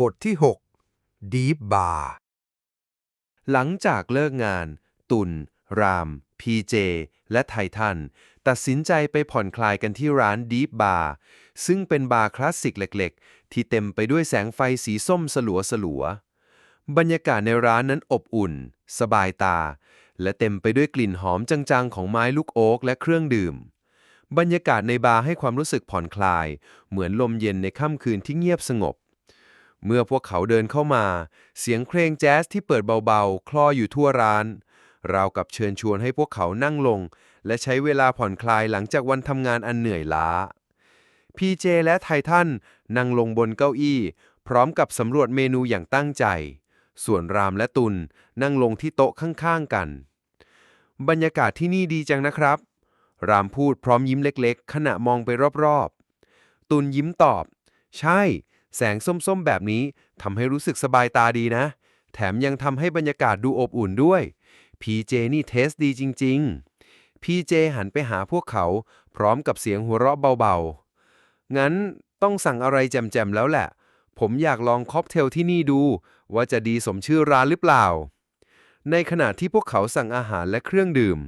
บทที่ 6 Deep Bar หลังจากเลิกงาน ตุนราม พีเจ และไททัน ตัดสินใจไปผ่อนคลายกันที่ร้าน Deep Bar ซึ่งเป็นบาร์คลาสสิกเล็กๆ ที่เต็มไปด้วยแสงไฟสีส้มสลัวสลัวๆบรรยากาศในร้านนั้นอบอุ่น สบายตา และเต็มไปด้วยกลิ่นหอมจางๆ ของไม้ลูกโอ๊กและเครื่องดื่ม บรรยากาศในบาร์ให้ความรู้สึกผ่อนคลาย เหมือนลมเย็นในค่ำคืนที่เงียบสงบ เมื่อพวกเขาเดินเข้ามา เสียงเพลงแจ๊สที่เปิดเบาๆ คลออยู่ทั่วร้าน ราวกับเชิญชวนให้พวกเขานั่งลง และใช้เวลาผ่อนคลายหลังจากวันทำงานอันเหนื่อยล้า พีเจและไททันนั่งลงบนเก้าอี้ พร้อมกับสำรวจเมนูอย่างตั้งใจ ส่วนรามและตุลนั่งลงที่โต๊ะข้างๆกัน บรรยากาศที่นี่ดีจังนะครับ รามพูดพร้อมยิ้มเล็กๆ ขณะมองไปรอบๆ ตุลยิ้มตอบ ใช่ แสงส้มๆ แบบนี้ทำให้รู้สึกสบายตาดีนะ แถมยังทำให้บรรยากาศดูอบอุ่นด้วยพีเจนี่เทสดีจริงๆพีเจหันไปหาพวกเขา พร้อมกับเสียงหัวเราะเบาๆ งั้นต้องสั่งอะไรแจมๆ แล้วแหละ ผมอยากลองค็อกเทลที่นี่ดู ว่าจะดีสมชื่อร้านหรือเปล่า ในขณะที่พวกเขาสั่งอาหารและเครื่องดื่ม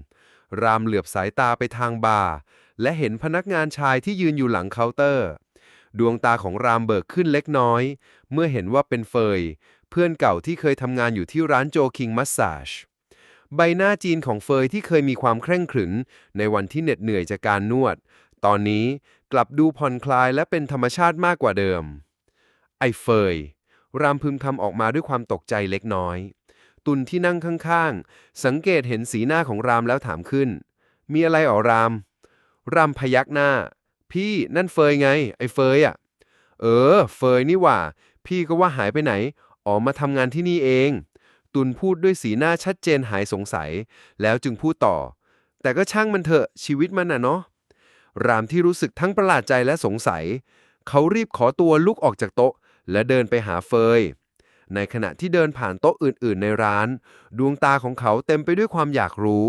รามเหลือบสายตาไปทางบาร์และเห็นพนักงานชายที่ยืนอยู่หลังเคาน์เตอร์ ดวงตาของรามเบิกขึ้นเล็กน้อย เมื่อเห็นว่าเป็นเฟย เพื่อนเก่าที่เคยทำงานอยู่ที่ร้านโจคิงมัสซาจใบหน้าจีนของเฟยที่เคยมีความเคร่งขรึมในวันที่เหน็ดเหนื่อยจากการนวด ตอนนี้กลับดูผ่อนคลายและเป็นธรรมชาติมากกว่าเดิม ไอเฟย รามพึมพำออกมาด้วยความตกใจเล็กน้อย ตุนที่นั่งข้างๆ สังเกตเห็นสีหน้าของรามแล้วถามขึ้น มีอะไรอ๋อราม รามพยักหน้า พี่นั่นเฟยไง ไอ้เฟยอะ เออ เฟยนี่หว่า พี่ก็ว่าหายไปไหนอ๋อมาทำงานที่นี่เอง ตุนพูดด้วยสีหน้าชัดเจนหายสงสัย แล้วจึงพูดต่อ แต่ก็ช่างมันเถอะชีวิตมันน่ะเนาะ รามที่รู้สึกทั้งประหลาดใจและสงสัย เขารีบขอตัวลุกออกจากโต๊ะ และเดินไปหาเฟย ในขณะที่เดินผ่านโต๊ะอื่นๆ ในร้าน ดวงตาของเขาเต็มไปด้วยความอยากรู้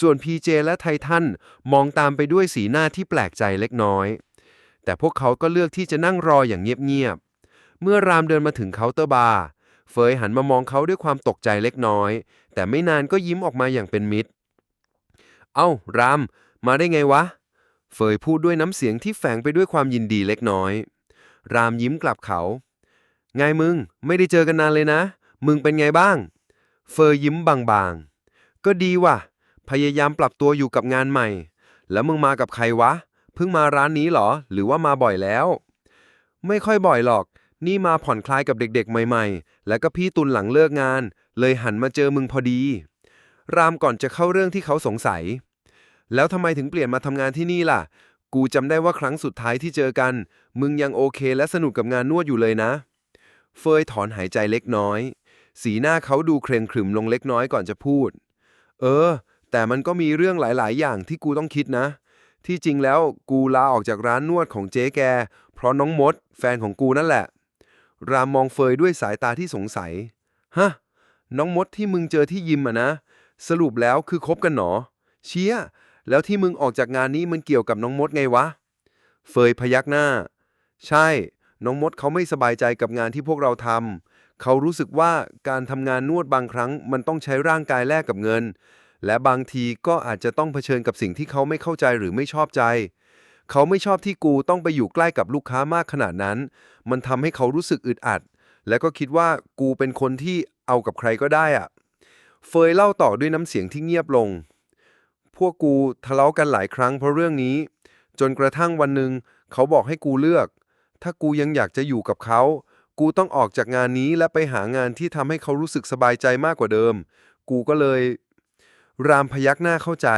ส่วนพีเจและไททันมองตามไปด้วยสีหน้าที่แปลกใจเล็กน้อย แต่พวกเขาก็เลือกที่จะนั่งรออย่างเงียบๆ เมื่อรามเดินมาถึงเคาน์เตอร์บาร์ เฟยหันมามองเขาด้วยความตกใจเล็กน้อย แต่ไม่นานก็ยิ้มออกมาอย่างเป็นมิตร เอ้า ราม มาได้ไงวะ เฟยพูดด้วยน้ำเสียงที่แฝงไปด้วยความยินดีเล็กน้อย รามยิ้มกลับเขา ไงมึง ไม่ได้เจอกันนานเลยนะ มึงเป็นไงบ้าง เฟยยิ้มบางๆ ก็ดีว่ะ พยายามปรับตัวอยู่กับงานใหม่ แล้วมึงมากับใครวะ เพิ่งมาร้านนี้เหรอ หรือว่ามาบ่อยแล้ว ไม่ค่อยบ่อยหรอก นี่มาผ่อนคลายกับเด็กๆ ใหม่ๆ แล้วก็พี่ตุลหลังเลิกงาน เลยหันมาเจอมึงพอดี รามก่อนจะเข้าเรื่องที่เขาสงสัย แล้วทำไมถึงเปลี่ยนมาทำงานที่นี่ล่ะ กูจำได้ว่าครั้งสุดท้ายที่เจอกัน มึงยังโอเคและสนุกกับงานนวดอยู่เลยนะ เฟยถอนหายใจเล็กน้อย สีหน้าเขาดูเคร่งขรึมลงเล็กน้อยก่อนจะพูด เออ แต่มันก็มีเรื่องหลาย ๆ อย่างที่กูต้องคิดนะ ที่จริงแล้วกูลาออกจากร้านนวดของเจ๊แก เพราะน้องมด แฟนของกูนั่นแหละ รามมองเฟยด้วยสายตาที่สงสัย ฮะ น้องมดที่มึงเจอที่ยิมอะนะ สรุปแล้วคือคบกันหนอ เชี่ย แล้วที่มึงออกจากงานนี้มันเกี่ยวกับน้องมดไงวะ เฟยพยักหน้า ใช่ น้องมดเขาไม่สบายใจกับงานที่พวกเราทำเขารู้สึกว่าการทำงานนวดบางครั้ง มันต้องใช้ร่างกายแลกกับเงิน และบางทีก็อาจจะต้องเผชิญกับสิ่งที่เขาไม่เข้าใจหรือไม่ชอบใจ เขาไม่ชอบที่กูต้องไปอยู่ใกล้กับลูกค้ามากขนาดนั้น มันทำให้เขารู้สึกอึดอัด และก็คิดว่ากูเป็นคนที่เอากับใครก็ได้อะเฟยเล่าต่อด้วยน้ำเสียงที่เงียบลง พวกกูทะเลาะกันหลายครั้งเพราะเรื่องนี้ จนกระทั่งวันหนึ่งเขาบอกให้กูเลือก ถ้ากูยังอยากจะอยู่กับเขา กูต้องออกจากงานนี้และไปหางานที่ทำให้เขารู้สึกสบายใจมากกว่าเดิม กูก็เลย รามพยักหน้าเข้าใจ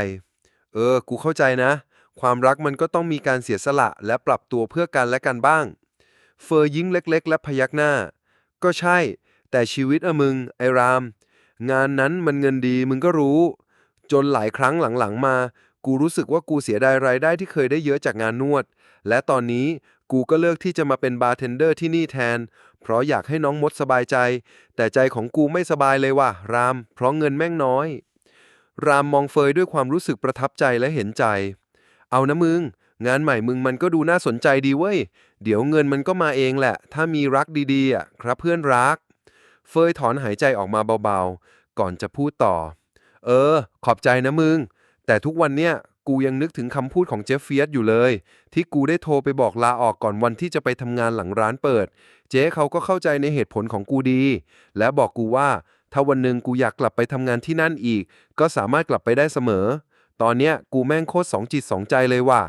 เออ กูเข้าใจนะ ความรักมันก็ต้องมีการเสียสละและปรับตัวเพื่อกันและกันบ้าง เฟยยิ้มเล็ก ๆ และพยักหน้า ก็ใช่ แต่ชีวิตอะมึง ไอราม งานนั้นมันเงินดีมึงก็รู้ จนหลายครั้งหลังๆมา กูรู้สึกว่ากูเสียดายรายได้ที่เคยได้เยอะจากงานนวด และตอนนี้ กูก็เลือกที่จะมาเป็นบาร์เทนเดอร์ที่นี่แทน เพราะอยากให้น้องมดสบายใจ แต่ใจของกูไม่สบายเลยว่ะ ราม เพราะเงินแม่งน้อย รามมองเฟยด้วยความรู้สึกประทับใจและเห็นใจ เอานะมึง งานใหม่มึงมันก็ดูน่าสนใจดีเว้ย เดี๋ยวเงินมันก็มาเองแหละ ถ้ามีรักดีๆอะครับเพื่อนรัก เฟยถอนหายใจออกมาเบาๆ ก่อนจะพูดต่อ เออ ขอบใจนะมึง แต่ทุกวันเนี้ย กูยังนึกถึงคำพูดของเจฟเฟียสอยู่เลย ที่กูได้โทรไปบอกลาออกก่อนวันที่จะไปทำงานหลังร้านเปิด เจ๊เขาก็เข้าใจในเหตุผลของกูดี และบอกกูว่า ถ้าวันหนึ่งกูอยากกลับไปทำงานที่นั่นอีก ก็สามารถกลับไปได้เสมอ ตอนเนี้ยกูแม่งโคตรสองจิตสองใจเลยว่ะ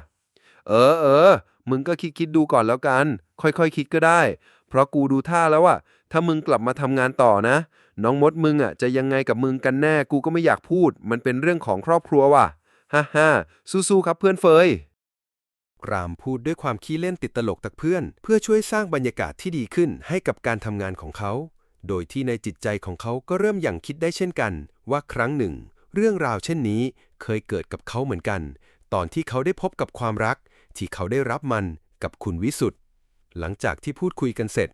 เออเออมึงก็คิดคิดดูก่อนแล้วกัน ค่อยๆคคิดก็ได้ เพราะกูดูท่าแล้วอะถ้ามึงกลับมาทำงานต่อนะ น้องมดมึงอะจะยังไงกับมึงกันแน่ กูก็ไม่อยากพูด มันเป็นเรื่องของครอบครัวว่ะ ฮ่าฮ่าสู้ๆครับเพื่อนเฟย รามพูดด้วยความขี้เล่นติดตลกตักเพื่อน เพื่อช่วยสร้างบรรยากาศที่ดีขึ้นให้กับการทำงานของเขา โดยที่ในจิตใจของเขาก็เริ่มอย่างคิดได้เช่นกัน ว่าครั้งหนึ่ง เรื่องราวเช่นนี้เคยเกิดกับเขาเหมือนกัน ตอนที่เขาได้พบกับความรัก ที่เขาได้รับมันกับคุณวิสุทธ์หลังจากที่พูดคุยกันเสร็จ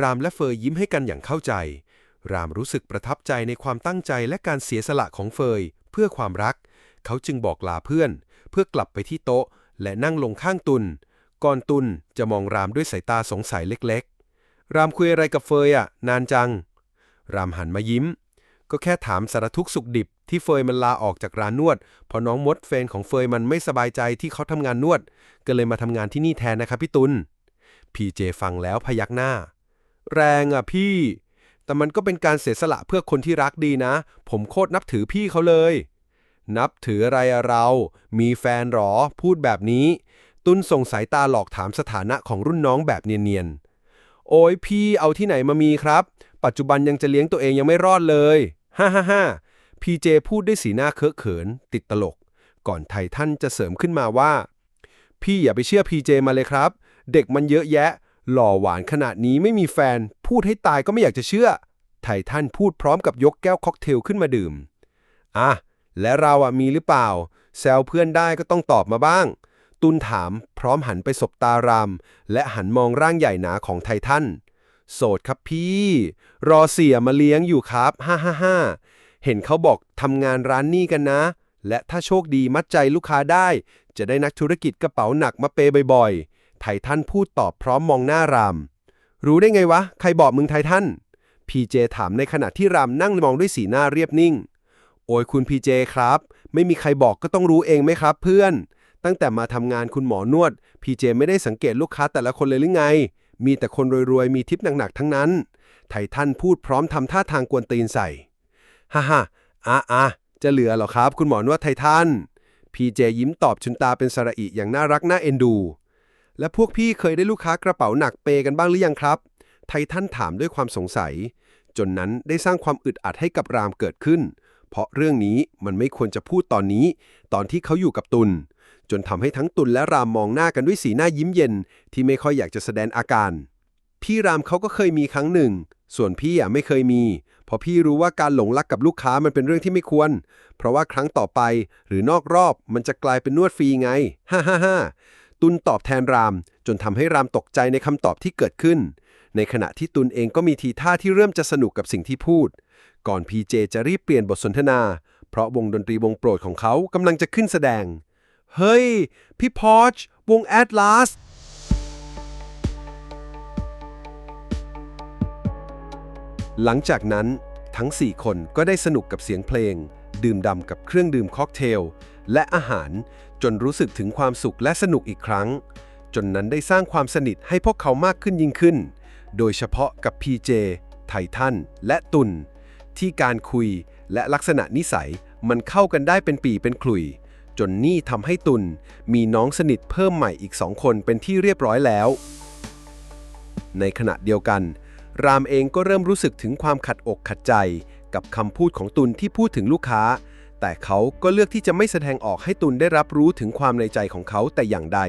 รามและเฟยยิ้มให้กันอย่างเข้าใจ รามรู้สึกประทับใจในความตั้งใจและการเสียสละของเฟยเพื่อความรัก เขาจึงบอกลาเพื่อน เพื่อกลับไปที่โต๊ะ และนั่งลงข้างตุน ก่อนตุนจะมองรามด้วยสายตาสงสัยเล็กๆ รามคุยอะไรกับเฟยอะนานจัง รามหันมายิ้ม ก็แค่ถามสารทุกข์สุขดิบ ที่เฟยมันลาออกจากร้านนวดเพราะน้องมดแฟนของเฟยมันไม่สบายใจที่เขาทำงานนวด ก็เลยมาทำงานที่นี่แทนนะครับพี่ตุลพีเจฟังแล้วพยักหน้า แรงอะพี่ แต่มันก็เป็นการเสียสละเพื่อคนที่รักดีนะ ผมโคตรนับถือพี่เขาเลย นับถืออะไรเรา มีแฟนหรอ พูดแบบนี้ ตุนส่งสายตาหลอกถามสถานะของรุ่นน้องแบบเนียนๆ โอ้ยพี่เอาที่ไหนมามีครับ ปัจจุบันยังจะเลี้ยงตัวเองยังไม่รอดเลย ฮ่าฮ่าฮ่าพีเจพูดด้วยสีหน้าเคอะเขิน ติดตลก ก่อนไททันจะเสริมขึ้นมาว่า พี่อย่าไปเชื่อพีเจมาเลยครับ เด็กมันเยอะแยะ หล่อหวานขนาดนี้ไม่มีแฟน พูดให้ตายก็ไม่อยากจะเชื่อ ไททันพูดพร้อมกับยกแก้วค็อกเทลขึ้นมาดื่ม อะ และเราอะมีหรือเปล่า แซวเพื่อนได้ก็ต้องตอบมาบ้าง ตุนถามพร้อมหันไปสบตาราม และหันมองร่างใหญ่หนาของไททัน โสดครับพี่ รอเสียมาเลี้ยงอยู่ครับ ฮ่าฮ่าฮ่าเห็นเขาบอกทำงานร้านนี้กันนะ และถ้าโชคดีมัดใจลูกค้าได้ จะได้นักธุรกิจกระเป๋าหนักมาเปย์บ่อยๆ ไททันพูดตอบพร้อมมองหน้าราม รู้ได้ไงวะ ใครบอกมึงไททันพีเจถามในขณะที่รามนั่งมองด้วยสีหน้าเรียบนิ่ง โอ้ยคุณพีเจครับ ไม่มีใครบอกก็ต้องรู้เองไหมครับ เพื่อน ตั้งแต่มาทำงานคุณหมอนวดพีเจไม่ได้สังเกตลูกค้าแต่ละคนเลยหรือไง มีแต่คนรวยๆ มีทิปหนักๆ ทั้งนั้น ไททันพูดพร้อมทำท่าทางกวนตีนใส่ ฮ่าฮ่าอะอะจะเหลือเหรอครับ คุณหมอนวดไททันพีเจยิ้มตอบชุนตาเป็นสระอิอย่างน่ารักน่าเอ็นดู และพวกพี่เคยได้ลูกค้ากระเป๋าหนักเปย์กันบ้างหรือยังครับ ไททันถามด้วยความสงสัย จนนั้นได้สร้างความอึดอัดให้กับรามเกิดขึ้น เพราะเรื่องนี้มันไม่ควรจะพูดตอนนี้ ตอนที่เขาอยู่กับตุล จนทำให้ทั้งตุลและรามมองหน้ากันด้วยสีหน้ายิ้มเย็น ที่ไม่ค่อยอยากจะแสดงอาการ พี่รามเขาก็เคยมีครั้งหนึ่ง ส่วนพี่อะไม่เคยมี เพราะพี่รู้ว่าการหลงรักกับลูกค้ามันเป็นเรื่องที่ไม่ควร เพราะว่าครั้งต่อไปหรือนอกรอบมันจะกลายเป็นนวดฟรีไง ฮ่าฮ่าฮ่าตุลตอบแทนราม จนทำให้รามตกใจในคำตอบที่เกิดขึ้น ในขณะที่ตุลเองก็มีทีท่าที่เริ่มจะสนุกกับสิ่งที่พูด ก่อนพีเจจะรีบเปลี่ยนบทสนทนา เพราะวงดนตรีวงโปรดของเขากำลังจะขึ้นแสดง เฮ้ย พี่พอชวงแอดลาสหลังจากนั้นทั้ง 4 คนก็ได้สนุกกับเสียงเพลง ดื่มด่ำกับเครื่องดื่มค็อกเทล และอาหารจนรู้สึกถึงความสุขและสนุกอีกครั้ง จนนั้นได้สร้างความสนิทให้พวกเขามากขึ้นยิ่งขึ้น โดยเฉพาะกับ PJ ไททันและตุน ที่การคุยและลักษณะนิสัยมันเข้ากันได้เป็นปีเป็นขลุย จนนี่ทำให้ตุนมีน้องสนิทเพิ่มใหม่อีกสองคนเป็นที่เรียบร้อยแล้ว ในขณะเดียวกัน รามเองก็เริ่มรู้สึกถึงความขัดอกขัดใจ กับคำพูดของตุนที่พูดถึงลูกค้า แต่เขาก็เลือกที่จะไม่แสดงออกให้ตุนได้รับรู้ถึงความในใจของเขาแต่อย่างใด